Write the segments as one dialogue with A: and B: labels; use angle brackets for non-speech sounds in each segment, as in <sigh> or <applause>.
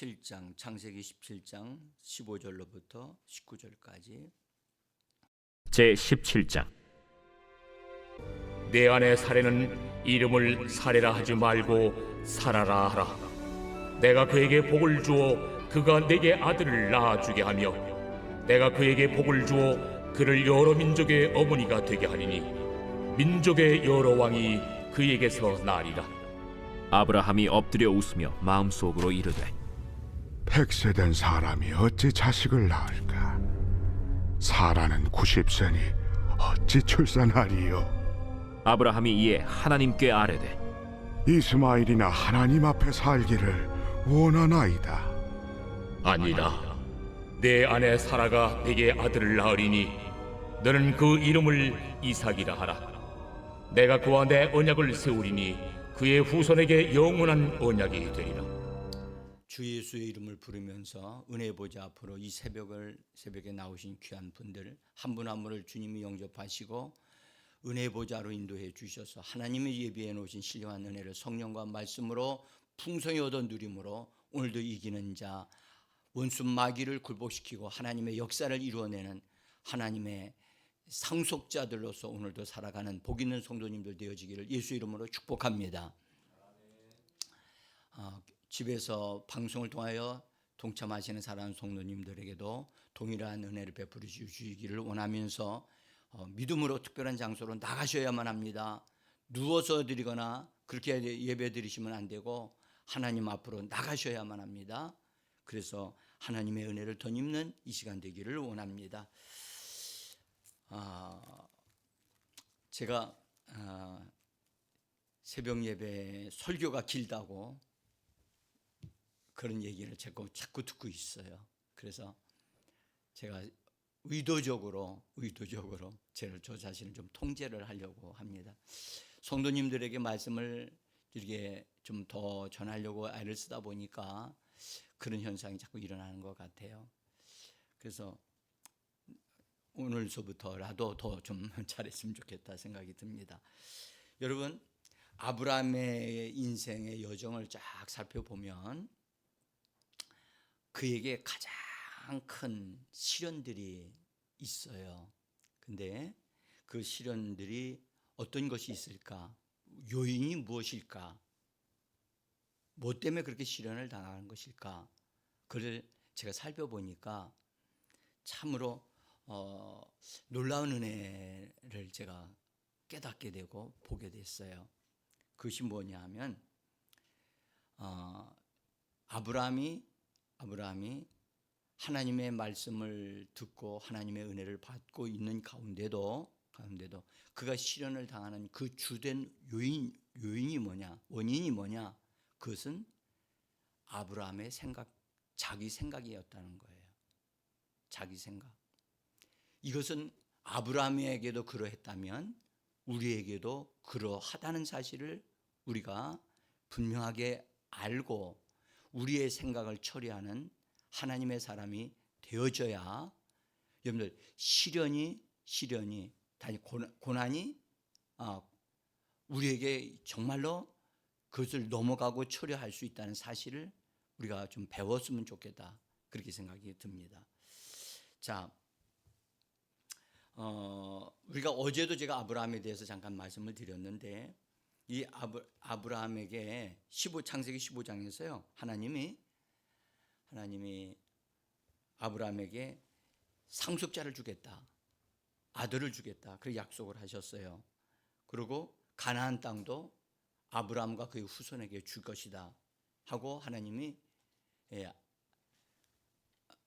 A: 17장 창세기 17장 15절로부터 19절까지
B: 제 17장
C: 내 안의 사례는 이름을 사례라 하지 말고 살아라 하라. 내가 그에게 복을 주어 그가 내게 아들을 낳아주게 하며 내가 그에게 복을 주어 그를 여러 민족의 어머니가 되게 하리니 민족의 여러 왕이 그에게서 나리라.
B: 아브라함이 엎드려 웃으며 마음속으로 이르되
D: 백세된 사람이 어찌 자식을 낳을까? 사라는 90세니 어찌 출산하리요?
B: 아브라함이 이에 하나님께 아뢰되
D: 이스마일이나 하나님 앞에 살기를 원하나이다.
C: 아니라 내 아내 사라가 내게 아들을 낳으리니 너는 그 이름을 이삭이라 하라 내가 그와 내 언약을 세우리니 그의 후손에게 영원한 언약이 되리라
A: 주 예수의 이름을 부르면서 은혜 보좌 앞으로 이 새벽을 새벽에 나오신 귀한 분들 한 분 한 분을 주님이 영접하시고 은혜 보좌로 인도해 주셔서 하나님이 예비해 놓으신 신령한 은혜를 성령과 말씀으로 풍성히 얻어 누림으로 오늘도 이기는 자 원수 마귀를 굴복시키고 하나님의 역사를 이루어내는 하나님의 상속자들로서 오늘도 살아가는 복 있는 성도님들 되어지기를 예수 이름으로 축복합니다. 아, 집에서 방송을 통하여 동참하시는 사랑하는 성도님들에게도 동일한 은혜를 베풀어 주시기를 원하면서 어, 믿음으로 특별한 장소로 나가셔야만 합니다. 누워서 드리거나 그렇게 예배 드리시면 안 되고 하나님 앞으로 나가셔야만 합니다. 그래서 하나님의 은혜를 덧입는 이 시간 되기를 원합니다. 아, 제가 아, 새벽 예배 설교가 길다고 그런 얘기를 자꾸 자꾸 듣고 있어요. 그래서 제가 의도적으로 의도적으로 저를 저 자신을 좀 통제를 하려고 합니다. 성도님들에게 말씀을 이렇게 좀 더 전하려고 애를 쓰다 보니까 그런 현상이 자꾸 일어나는 것 같아요. 그래서 오늘서부터라도 더 좀 <laughs> 잘했으면 좋겠다 생각이 듭니다. 여러분 아브라함의 인생의 여정을 쫙 살펴보면 그에게 가장 큰 시련들이 있어요. 근데 그 시련들이 어떤 것이 있을까? 요인이 무엇일까? 뭐 때문에 그렇게 시련을 당하는 것일까? 그를 제가 살펴보니까 참으로 어, 놀라운 은혜를 제가 깨닫게 되고 보게 됐어요. 그것이 뭐냐 하면 어, 아브라함이 아브라함이 하나님의 말씀을 듣고 하나님의 은혜를 받고 있는 가운데도 가운데도 그가 시련을 당하는 그 주된 요인 요인이 뭐냐 원인이 뭐냐 그것은 아브라함의 생각 자기 생각이었다는 거예요. 자기 생각. 이것은 아브라함에게도 그러했다면 우리에게도 그러하다는 사실을 우리가 분명하게 알고 우리의 생각을 처리하는 하나님의 사람이 되어져야 여러분들 시련이 시련이 단지 고난이 아, 우리에게 정말로 그것을 넘어가고 처리할 수 있다는 사실을 우리가 좀 배웠으면 좋겠다 그렇게 생각이 듭니다. 자, 어, 우리가 어제도 제가 아브라함에 대해서 잠깐 말씀을 드렸는데 이 아브, 아브 라함에게 15 창세기 15장에서요 하나님이 하나님이 아브라함에게 상속자를 주겠다. 아들을 주겠다. 그 약속을 하셨어요. 그리고 가나안 땅도 아브라함과 그의 후손에게 줄 것이다. 하고 하나님이 예,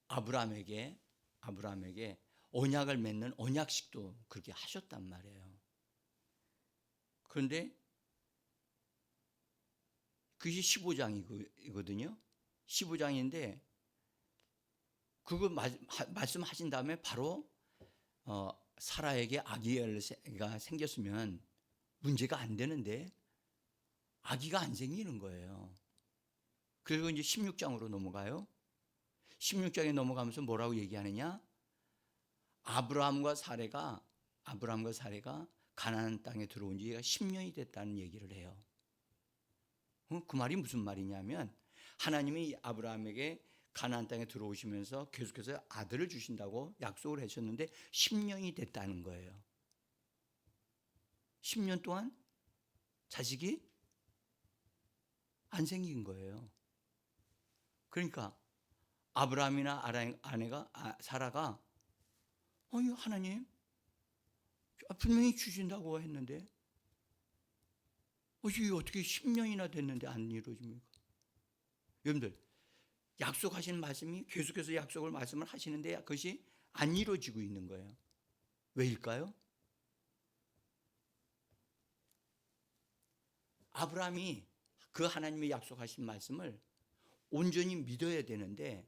A: 아브라함에게 아브라함에게 언약을 맺는 언약식도 그렇게 하셨단 말이에요. 그런데 그게 15장이거든요. 15장인데 그거 말씀하신 다음에 바로 어, 사라에게 아기가 생겼으면 문제가 안 되는데 아기가 안 생기는 거예요. 그리고 이제 16장으로 넘어가요. 16장에 넘어가면서 뭐라고 얘기하느냐? 아브라함과 사례가 아브라함과 사례가 가나안 땅에 들어온 지가 10년이 됐다는 얘기를 해요. 어? 그 말이 무슨 말이냐면 하나님이 아브라함에게 가나안 땅에 들어오시면서 계속해서 아들을 주신다고 약속을 하셨는데 10년이 됐다는 거예요. 10년 동안 자식이 안 생긴 거예요. 그러니까 아브라함이나 아내가 아, 사라가 어이 하나님 분명히 주신다고 했는데 어, 이게 어떻게 10년이나 됐는데 안 이루어집니까? 여러분들 약속하신 말씀이 계속해서 약속을 말씀을 하시는데 그것이 안 이루어지고 있는 거예요. 왜일까요? 아브라함이 그 하나님의 약속하신 말씀을 온전히 믿어야 되는데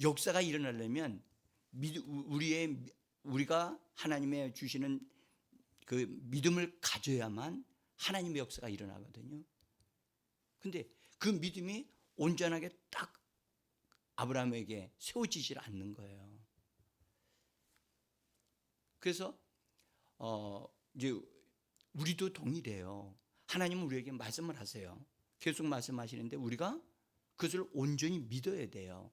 A: 역사가 일어나려면 믿- 우리의 우리가 하나님의 주시는 그 믿음을 가져야만 하나님의 역사가 일어나거든요. 근데 그 믿음이 온전하게 딱 아브라함에게 세워지질 않는 거예요. 그래서 어 이제 우리도 동일해요. 하나님은 우리에게 말씀을 하세요. 계속 말씀하시는데 우리가 그것을 온전히 믿어야 돼요.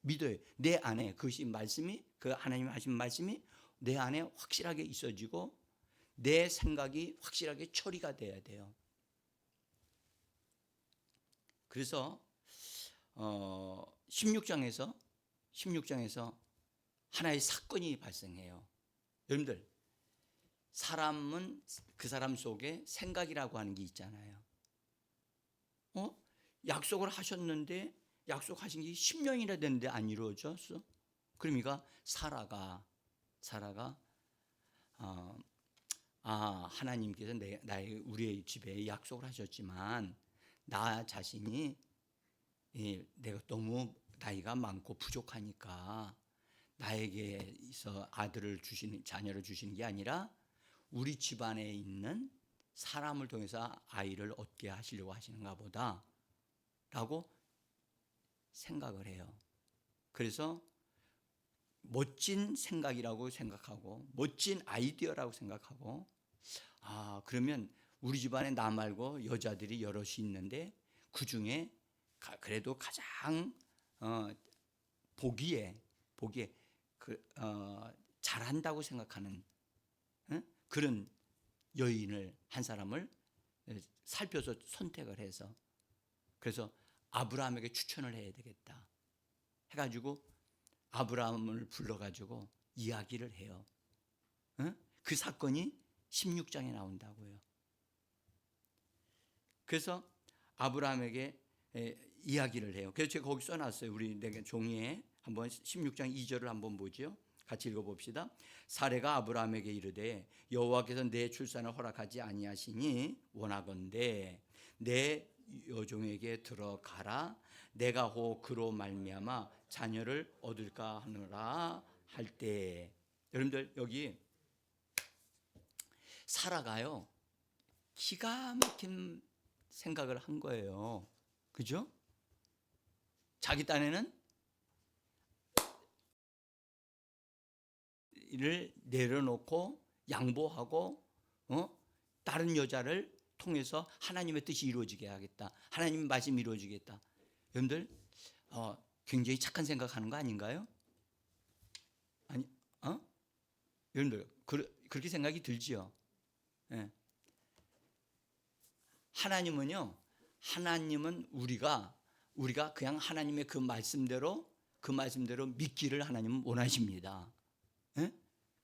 A: 믿어요. 내 안에 그것이 말씀이 그 하나님 하신 말씀이 내 안에 확실하게 있어지고 내 생각이 확실하게 처리가 돼야 돼요. 그래서 어 16장에서 16장에서 하나의 사건이 발생해요. 여러분들 사람은 그 사람 속에 생각이라고 하는 게 있잖아요. 어? 약속을 하셨는데 약속하신 게 10년이나 됐는데 안 이루어졌어? 그러니까 사라가 사라가 어, 아 하나님께서 내 나의 우리의 집에 약속을 하셨지만 나 자신이 예, 내가 너무 나이가 많고 부족하니까 나에게 있어 아들을 주시는 자녀를 주시는 게 아니라 우리 집안에 있는 사람을 통해서 아이를 얻게 하시려고 하시는가 보다라고 생각을 해요. 그래서 멋진 생각이라고 생각하고 멋진 아이디어라고 생각하고 아 그러면 우리 집안에 나 말고 여자들이 여럿이 있는데 그 중에 그래도 가장 어, 보기에 보기에 그 어, 잘한다고 생각하는 응? 그런 여인을 한 사람을 살펴서 선택을 해서 그래서 아브라함에게 추천을 해야 되겠다 해가지고 아브라함을 불러가지고 이야기를 해요. 응? 그 사건이 16장에 나온다고요. 그래서 아브라함에게 에, 이야기를 해요. 그래서 제가 거기 써놨어요. 우리 내게 종이에 한번 16장 2절을 한번 보죠. 같이 읽어봅시다. 사례가 아브라함에게 이르되 여호와께서 내 출산을 허락하지 아니하시니 원하건대 내 여종에게 들어가라 내가 호 그로 말미암아 자녀를 얻을까 하느라 할 때 여러분들 여기 사라가요 기가 막힌 생각을 한 거예요 그죠? 자기 딴에는 이를 내려놓고 양보하고 어? 다른 여자를 통해서 하나님의 뜻이 이루어지게 하겠다. 하나님의 말씀이 이루어지겠다. 여러분들 어, 굉장히 착한 생각하는 거 아닌가요? 아니, 어? 여러분들 그, 그렇게 생각이 들지요. 예. 하나님은요. 하나님은 우리가 우리가 그냥 하나님의 그 말씀대로 그 말씀대로 믿기를 하나님은 원하십니다. 예?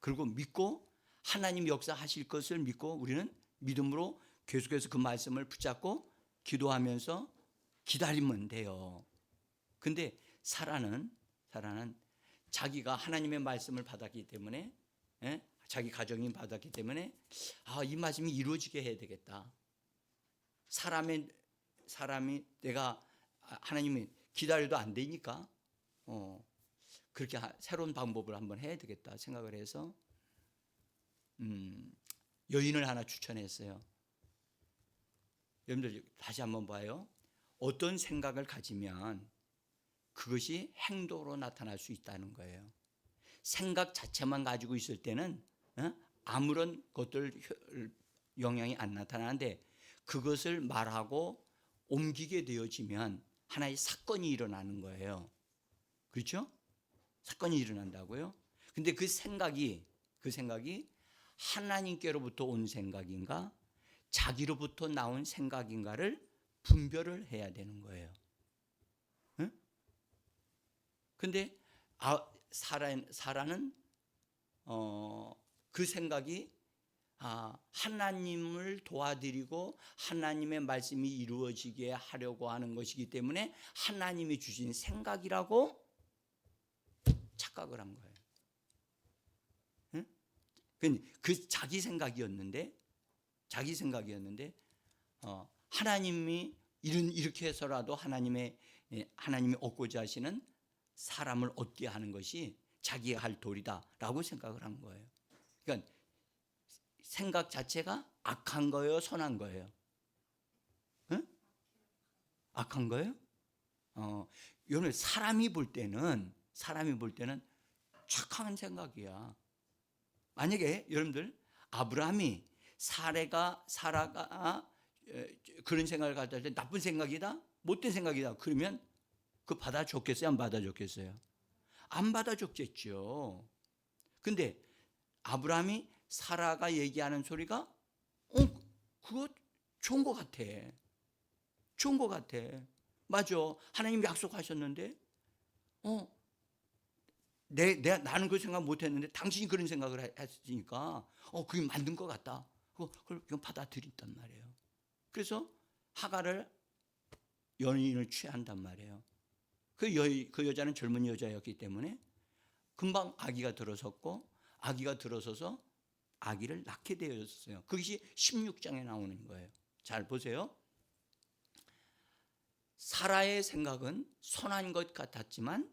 A: 그리고 믿고 하나님 역사하실 것을 믿고 우리는 믿음으로 계속해서 그 말씀을 붙잡고 기도하면서 기다리면 돼요. 근데 사라는 사라는 자기가 하나님의 말씀을 받았기 때문에 예? 자기 가정이 받았기 때문에 아, 이 말씀이 이루어지게 해야 되겠다. 사람의 사람이 내가 하나님이 기다려도 안 되니까 어, 그렇게 하, 새로운 방법을 한번 해야 되겠다 생각을 해서 음, 여인을 하나 추천했어요. 여러분들 다시 한번 봐요. 어떤 생각을 가지면 그것이 행동으로 나타날 수 있다는 거예요. 생각 자체만 가지고 있을 때는 어? 아무런 것들 영향이 안 나타나는데 그것을 말하고 옮기게 되어지면 하나의 사건이 일어나는 거예요. 그렇죠? 사건이 일어난다고요. 근데 그 생각이 그 생각이 하나님께로부터 온 생각인가 자기로부터 나온 생각인가를 분별을 해야 되는 거예요. 응? 근데 아, 사라, 사라는 어, 그 생각이 아, 하나님을 도와드리고 하나님의 말씀이 이루어지게 하려고 하는 것이기 때문에 하나님이 주신 생각이라고 착각을 한 거예요. 응? 그- 그 자기 생각이었는데 자기 생각이었는데 어, 하나님이 이런 이렇게 해서라도 하나님의 예, 하나님이 얻고자 하시는 사람을 얻게 하는 것이 자기가 할 도리다라고 생각을 한 거예요. 그러니까 생각 자체가 악한 거예요, 선한 거예요? 응? 악한 거예요? 어, 여러분 사람이 볼 때는 사람이 볼 때는 착한 생각이야. 만약에 여러분들 아브라함이 사례가 사라가 에, 그런 생각을 가질 때 나쁜 생각이다, 못된 생각이다. 그러면 그 받아줬겠어요, 안 받아줬겠어요? 안 받아줬겠죠. 근데 아브라함이 사라가 얘기하는 소리가 어 그거 좋은 것 같아. 좋은 것 같아. 맞아. 하나님 약속하셨는데 어 내, 내 나는 그 생각 못 했는데 당신이 그런 생각을 해- 했으니까 어 그게 맞는 것 같다. 그걸 그냥 받아들인단 말이에요. 그래서 하가를 연인을 취한단 말이에요. 그, 여, 그 여자는 젊은 여자였기 때문에 금방 아기가 들어섰고 아기가 들어서서 아기를 낳게 되었어요. 그것이 16장에 나오는 거예요. 잘 보세요. 사라의 생각은 선한 것 같았지만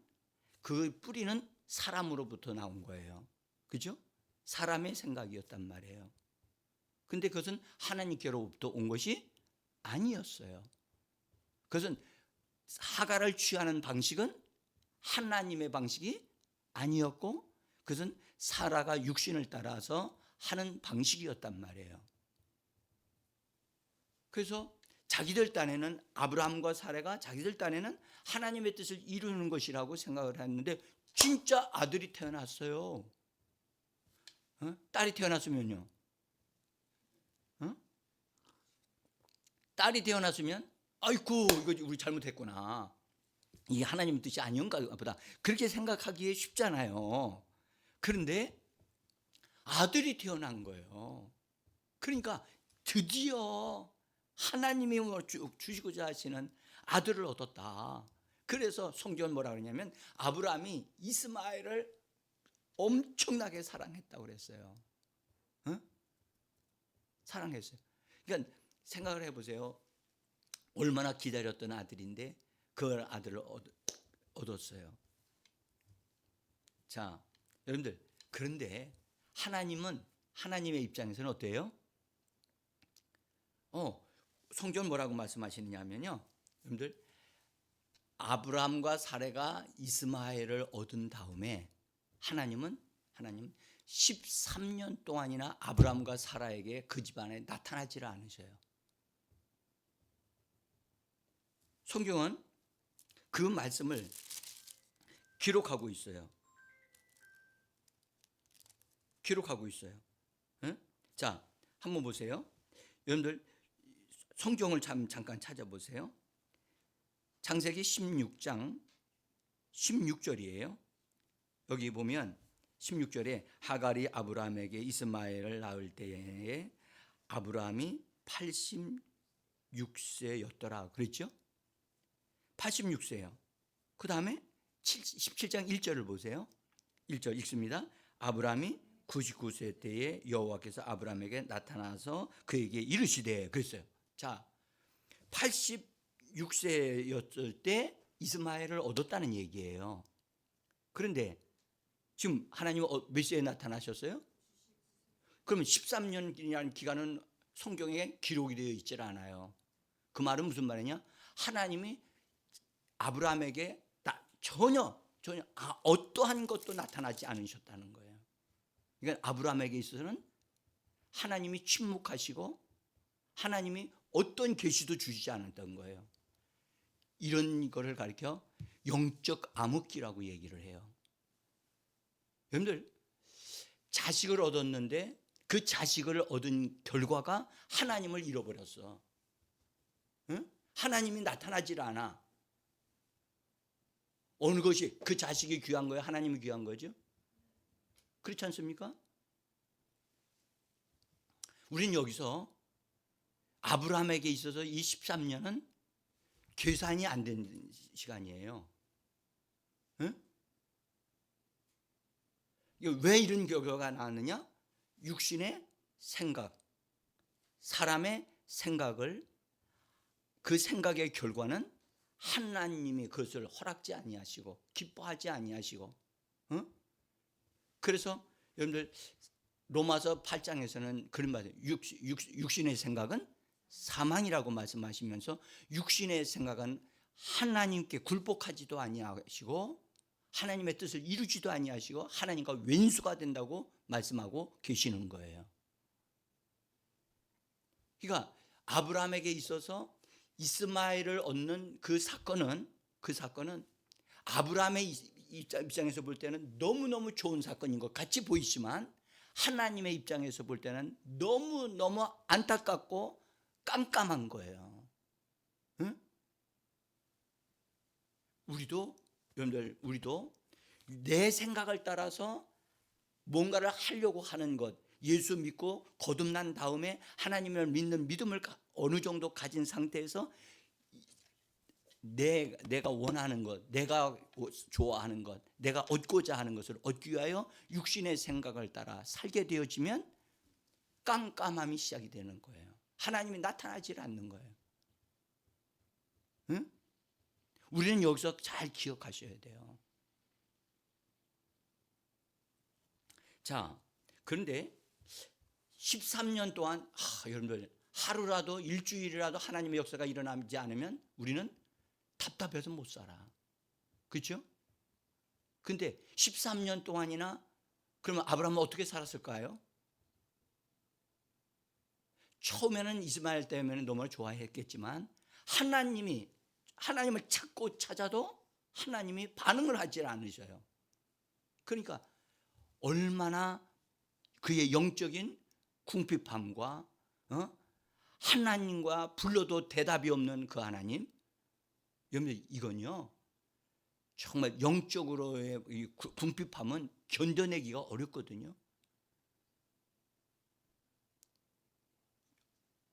A: 그 뿌리는 사람으로부터 나온 거예요. 그죠? 사람의 생각이었단 말이에요. 근데 그것은 하나님께로부터 온 것이 아니었어요. 그것은 하가를 취하는 방식은 하나님의 방식이 아니었고 그것은 사라가 육신을 따라서 하는 방식이었단 말이에요. 그래서 자기들 딴에는 아브라함과 사례가 자기들 딴에는 하나님의 뜻을 이루는 것이라고 생각을 했는데 진짜 아들이 태어났어요. 어? 딸이 태어났으면요. 딸이 태어났으면 아이고 이거 우리 잘못했구나. 이게 하나님 뜻이 아니었가 보다. 그렇게 생각하기에 쉽잖아요. 그런데 아들이 태어난 거예요. 그러니까 드디어 하나님이 뭐 주- 주시고자 하시는 아들을 얻었다. 그래서 성경은 뭐라 그러냐면 아브라함이 이스마엘을 엄청나게 사랑했다고 그랬어요. 어? 사랑했어요. 그러니까 생각을 해보세요. 얼마나 기다렸던 아들인데 그 아들을 얻, 얻었어요. 자, 여러분들 그런데 하나님은 하나님의 입장에서는 어때요? 어, 성경 뭐라고 말씀하시느냐면요. 여러분들 아브라함과 사례가 이스마엘을 얻은 다음에 하나님은 하나님 13년 동안이나 아브라함과 사라에게 그 집안에 나타나지를 않으셔요. 성경은 그 말씀을 기록하고 있어요. 기록하고 있어요. 응? 자, 한번 보세요. 여러분들 성경을 참 잠깐 찾아보세요. 창세기 16장 16절이에요. 여기 보면 16절에 하갈이 아브라함에게 이스마엘을 낳을 때에 아브라함이 86세였더라. 그랬죠? 86세예요. 그 다음에 17장 1절을 보세요. 1절 읽습니다. 아브라함이 99세 때에 여호와께서 아브라함에게 나타나서 그에게 이르시되 그랬어요. 자, 86세였을 때 이스마엘을 얻었다는 얘기예요. 그런데 지금 하나님은 어, 몇 세에 나타나셨어요? 그러면 13년이라는 기간은 성경에 기록이 되어 있질 않아요. 그 말은 무슨 말이냐? 하나님이 아브라함에게 나, 전혀 전혀 아, 어떠한 것도 나타나지 않으셨다는 거예요. 그러니까 아브라함에게 있어서는 하나님이 침묵하시고 하나님이 어떤 계시도 주시지 않았던 거예요. 이런 거를 가리켜 영적 암흑기라고 얘기를 해요. 여러분들 자식을 얻었는데 그 자식을 얻은 결과가 하나님을 잃어버렸어. 응? 하나님이 나타나질 않아. 어느 것이 그 자식이 귀한 거예요? 하나님이 귀한 거죠? 그렇지 않습니까? 우리는 여기서 아브라함에게 있어서 이 13년은 계산이 안 된 시간이에요. 응? 왜 이런 결과가 나왔느냐? 육신의 생각, 사람의 생각을 그 생각의 결과는 하나님이 그것을 허락지 아니하시고 기뻐하지 아니하시고, 응? 그래서 여러분들 로마서 8장에서는 그런 말이에요. 육신, 육신의 생각은 사망이라고 말씀하시면서 육신의 생각은 하나님께 굴복하지도 아니하시고 하나님의 뜻을 이루지도 아니하시고 하나님과 왼수가 된다고 말씀하고 계시는 거예요. 그러니까 아브라함에게 있어서 이스마엘을 얻는 그 사건은 그 사건은 아브라함의 입장에서 볼 때는 너무너무 좋은 사건인 것 같이 보이지만 하나님의 입장에서 볼 때는 너무너무 안타깝고 깜깜한 거예요. 응? 우리도 여러분들 우리도 내 생각을 따라서 뭔가를 하려고 하는 것 예수 믿고 거듭난 다음에 하나님을 믿는 믿음을 어느 정도 가진 상태에서 내, 내가 원하는 것, 내가 좋아하는 것, 내가 얻고자 하는 것을 얻기 위하여 육신의 생각을 따라 살게 되어지면 깜깜함이 시작이 되는 거예요. 하나님이 나타나질 않는 거예요. 응? 우리는 여기서 잘 기억하셔야 돼요. 자, 그런데 13년 동안 아, 여러분들 하루라도 일주일이라도 하나님의 역사가 일어나지 않으면 우리는 답답해서 못 살아. 그렇죠? 근데 13년 동안이나 그러면 아브라함은 어떻게 살았을까요? 처음에는 이스마엘 때문에 너무 좋아했겠지만 하나님이 하나님을 찾고 찾아도 하나님이 반응을 하지 않으셔요. 그러니까 얼마나 그의 영적인 궁핍함과 어? 하나님과 불러도 대답이 없는 그 하나님 여러분 이건요 정말 영적으로의 이 궁핍함은 견뎌내기가 어렵거든요.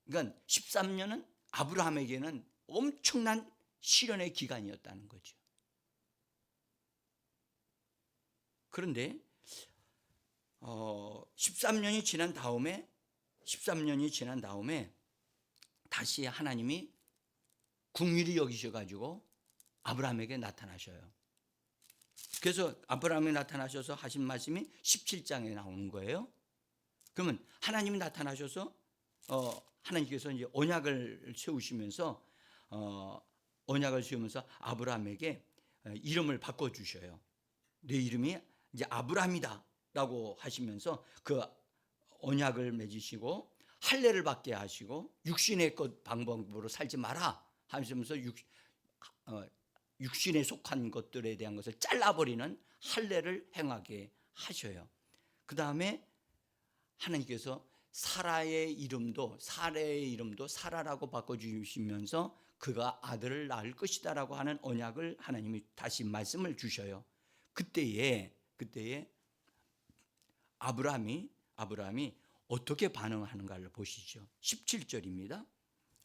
A: 그러니까 13년은 아브라함에게는 엄청난 시련의 기간이었다는 거죠. 그런데 어, 13년이 지난 다음에 13년이 지난 다음에 다시 하나님이 궁일이 여기셔 가지고 아브라함에게 나타나셔요. 그래서 아브라함이 나타나셔서 하신 말씀이 17장에 나오는 거예요. 그러면 하나님이 나타나셔서 어, 하나님께서 이제 언약을 세우시면서 어, 언약을 세우면서 아브라함에게 어, 이름을 바꿔 주셔요. 내 이름이 이제 아브라함이다라고 하시면서 그 언약을 맺으시고 할례를 받게 하시고 육신의 것 방법으로 살지 마라 하시면서 육, 어, 육신에 속한 것들에 대한 것을 잘라버리는 할례를 행하게 하셔요. 그 다음에 하나님께서 사라의 이름도 사라의 이름도 사라라고 바꿔주시면서 그가 아들을 낳을 것이다라고 하는 언약을 하나님이 다시 말씀을 주셔요. 그때에 그때에 아브라함이 아브라함이 어떻게 반응하는가를 보시죠. 17절입니다.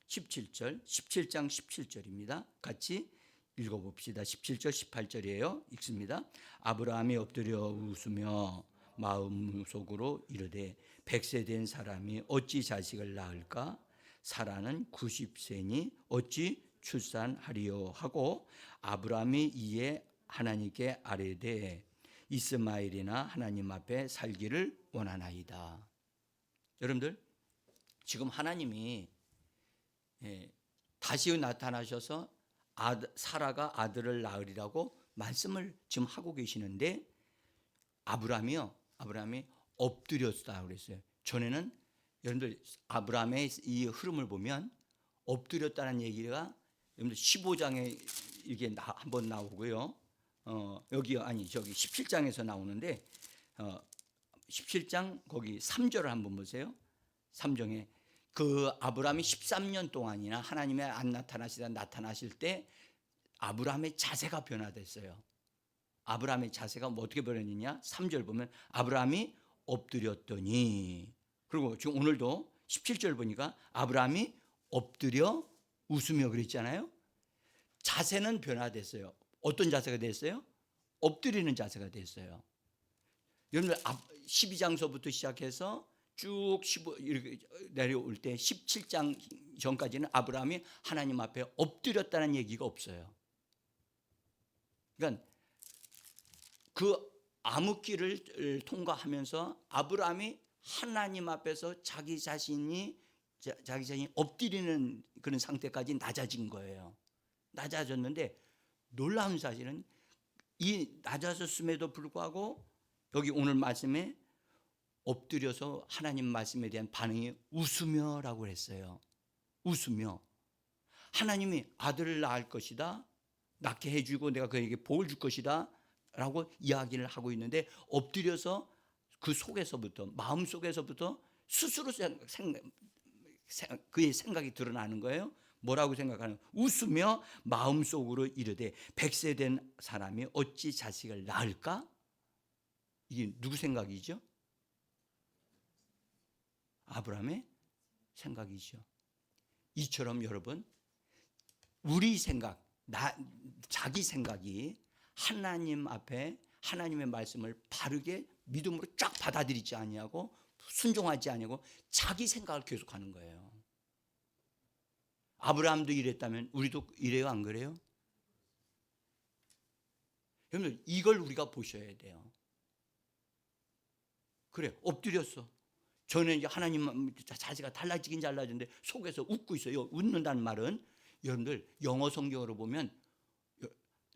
A: 17절, 17장 17절입니다. 같이 읽어봅시다. 17절, 18절이에요. 읽습니다. 아브라함이 엎드려 웃으며 마음 속으로 이르되 백세 된 사람이 어찌 자식을 낳을까? 사라는 90세니 어찌 출산하리요 하고 아브라함이 이에 하나님께 아뢰되 이스마엘이나 하나님 앞에 살기를 원하나이다. 여러분들 지금 하나님이 예, 다시 나타나셔서 아들, 사라가 아들을 낳으리라고 말씀을 지금 하고 계시는데 아브라함이요. 아브라함이 엎드렸다 그랬어요. 전에는 여러분들 아브라함의 이 흐름을 보면 엎드렸다는 얘기가 여러분들 15장에 이게 나, 한번 나오고요. 어, 여기 아니 저기 17장에서 나오는데 어, 17장 거기 3절을 한번 보세요. 3장에 그 아브라함이 13년 동안이나 하나님의 안 나타나시다 나타나실 때 아브라함의 자세가 변화됐어요. 아브라함의 자세가 뭐 어떻게 변했느냐? 3절 보면 아브라함이 엎드렸더니 그리고 지금 오늘도 17절 보니까 아브라함이 엎드려 웃으며 그랬잖아요. 자세는 변화됐어요. 어떤 자세가 됐어요? 엎드리는 자세가 됐어요. 여러분들 12장서부터 시작해서 쭉 15, 이렇게 내려올 때 17장 전까지는 아브라함이 하나님 앞에 엎드렸다는 얘기가 없어요. 그러니까 그 암흑길을 통과하면서 아브라함이 하나님 앞에서 자기 자신이 자- 자기 자신이 엎드리는 그런 상태까지 낮아진 거예요. 낮아졌는데 놀라운 사실은 이 낮아졌음에도 불구하고 여기 오늘 말씀에 엎드려서 하나님 말씀에 대한 반응이 웃으며라고 했어요. 웃으며 하나님이 아들을 낳을 것이다. 낳게 해주고 내가 그에게 복을 줄 것이다. 라고 이야기를 하고 있는데 엎드려서 그 속에서부터 마음 속에서부터 스스로 생, 생, 생- 그의 생각이 드러나는 거예요. 뭐라고 생각하는? 웃으며 마음 속으로 이르되 백세 된 사람이 어찌 자식을 낳을까? 이게 누구 생각이죠? 아브라함의 생각이죠. 이처럼 여러분 우리 생각, 나 자기 생각이 하나님 앞에 하나님의 말씀을 바르게 믿음으로 쫙 받아들이지 아니하고 순종하지 아니하고 자기 생각을 계속하는 거예요. 아브라함도 이랬다면 우리도 이래요 안 그래요? 여러분 이걸 우리가 보셔야 돼요. 그래 엎드렸어. 저는 이제 하나님 자세가 달라지긴 달라지는데 속에서 웃고 있어요. 웃는다는 말은 여러분들 영어 성경으로 보면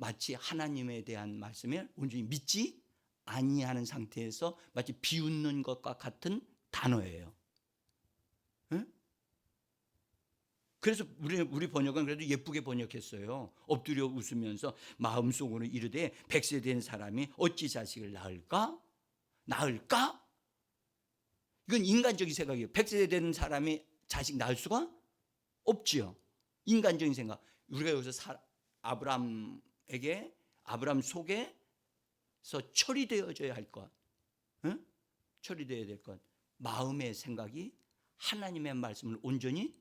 A: 마치 하나님에 대한 말씀을 온전히 믿지 아니하는 상태에서 마치 비웃는 것과 같은 단어예요. 응? 그래서 우리 우리 번역은 그래도 예쁘게 번역했어요. 엎드려 웃으면서 마음속으로 이르되 백세 된 사람이 어찌 자식을 낳을까? 낳을까? 이건 인간적인 생각이에요. 백세 된 사람이 자식 낳을 수가 없지요. 인간적인 생각. 우리가 여기서 사, 아브람에게 아브람 속에서 처리되어져야 할 것, 응? 처리되어야 될 것. 마음의 생각이 하나님의 말씀을 온전히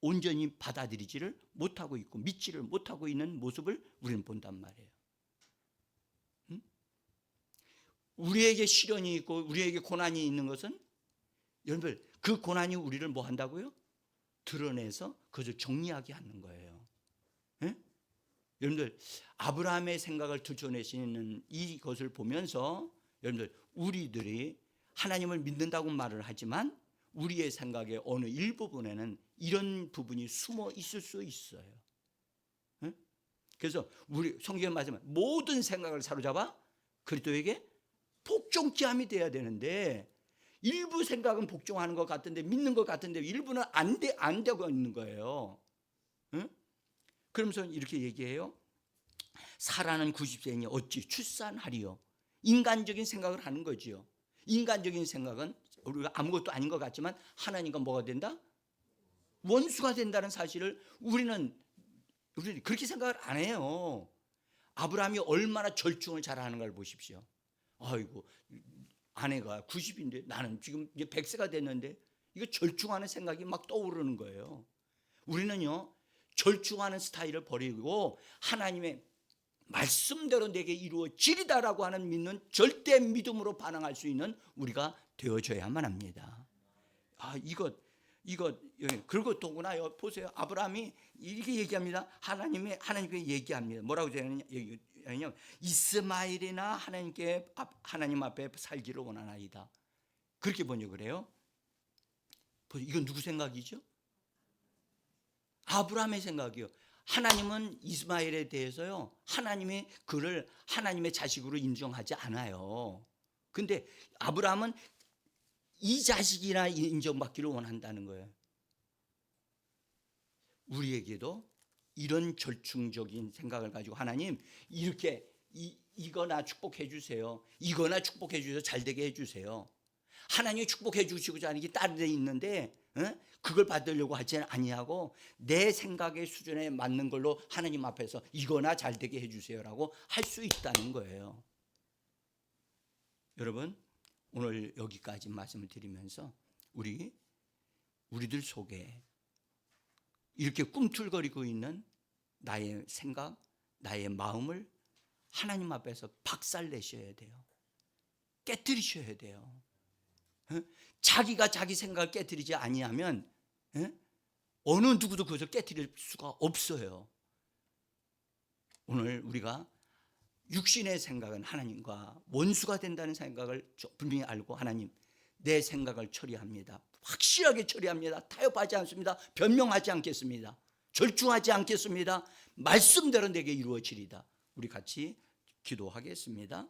A: 온전히 받아들이지를 못하고 있고 믿지를 못하고 있는 모습을 우리는 본단 말이에요. 응? 우리에게 시련이 있고 우리에게 고난이 있는 것은 여러분들 그 고난이 우리를 뭐 한다고요? 드러내서 그것을 정리하게 하는 거예요. 예? 여러분들 아브라함의 생각을 드러내시는 이것을 보면서 여러분들 우리들이 하나님을 믿는다고 말을 하지만 우리의 생각의 어느 일부분에는 이런 부분이 숨어 있을 수 있어요. 예? 그래서 우리 성경 말씀 모든 생각을 사로잡아 그리스도에게 복종케함이 돼야 되는데 일부 생각은 복종하는 것 같은데 믿는 것 같은데 일부는 안돼 안 되고 있는 거예요. 응? 그러면서 이렇게 얘기해요. 사라는 90세니 어찌 출산하리요? 인간적인 생각을 하는 거지요. 인간적인 생각은 우리가 아무것도 아닌 것 같지만 하나님과 뭐가 된다? 원수가 된다는 사실을 우리는 우리 그렇게 생각을 안 해요. 아브라함이 얼마나 절충을 잘하는 걸 보십시오. 아이고 아내가 90인데 나는 지금 이제 100세가 됐는데 이거 절충하는 생각이 막 떠오르는 거예요. 우리는요 절충하는 스타일을 버리고 하나님의 말씀대로 내게 이루어지리다라고 하는 믿는 절대 믿음으로 반응할 수 있는 우리가 되어져야만 합니다. 아 이것 이것 예, 그리고 또구나 여- 보세요 아브라함이 이렇게 얘기합니다. 하나님이 하나님께 얘기합니다. 뭐라고 얘기하냐? 이스마엘이나 하나님께 앞- 하나님 앞에 살기를 원하나이다. 그렇게 번역을 해요. 이건 누구 생각이죠? 아브라함의 생각이요. 하나님은 이스마엘에 대해서요. 하나님이 그를 하나님의 자식으로 인정하지 않아요. 근데 아브라함은 이 자식이나 인정받기를 원한다는 거예요. 우리에게도 이런 절충적인 생각을 가지고 하나님 이렇게 이, 이거나 축복해 주세요. 이거나 축복해 주셔서 잘 되게 해 주세요. 하나님이 축복해 주시고자 하는 게 다른 데 있는데 어? 그걸 받으려고 하지 아니하고 내 생각의 수준에 맞는 걸로 하나님 앞에서 이거나 잘 되게 해 주세요라고 할 수 있다는 거예요. 여러분 오늘 여기까지 말씀을 드리면서 우리 우리들 속에 이렇게 꿈틀거리고 있는 나의 생각, 나의 마음을 하나님 앞에서 박살 내셔야 돼요. 깨뜨리셔야 돼요. 어? 자기가 자기 생각을 깨뜨리지 아니하면 어? 어느 누구도 그것을 깨뜨릴 수가 없어요. 오늘 우리가 육신의 생각은 하나님과 원수가 된다는 생각을 분명히 알고 하나님 내 생각을 처리합니다. 확실하게 처리합니다. 타협하지 않습니다. 변명하지 않겠습니다. 절충하지 않겠습니다. 말씀대로 내게 이루어지리다. 우리 같이 기도하겠습니다.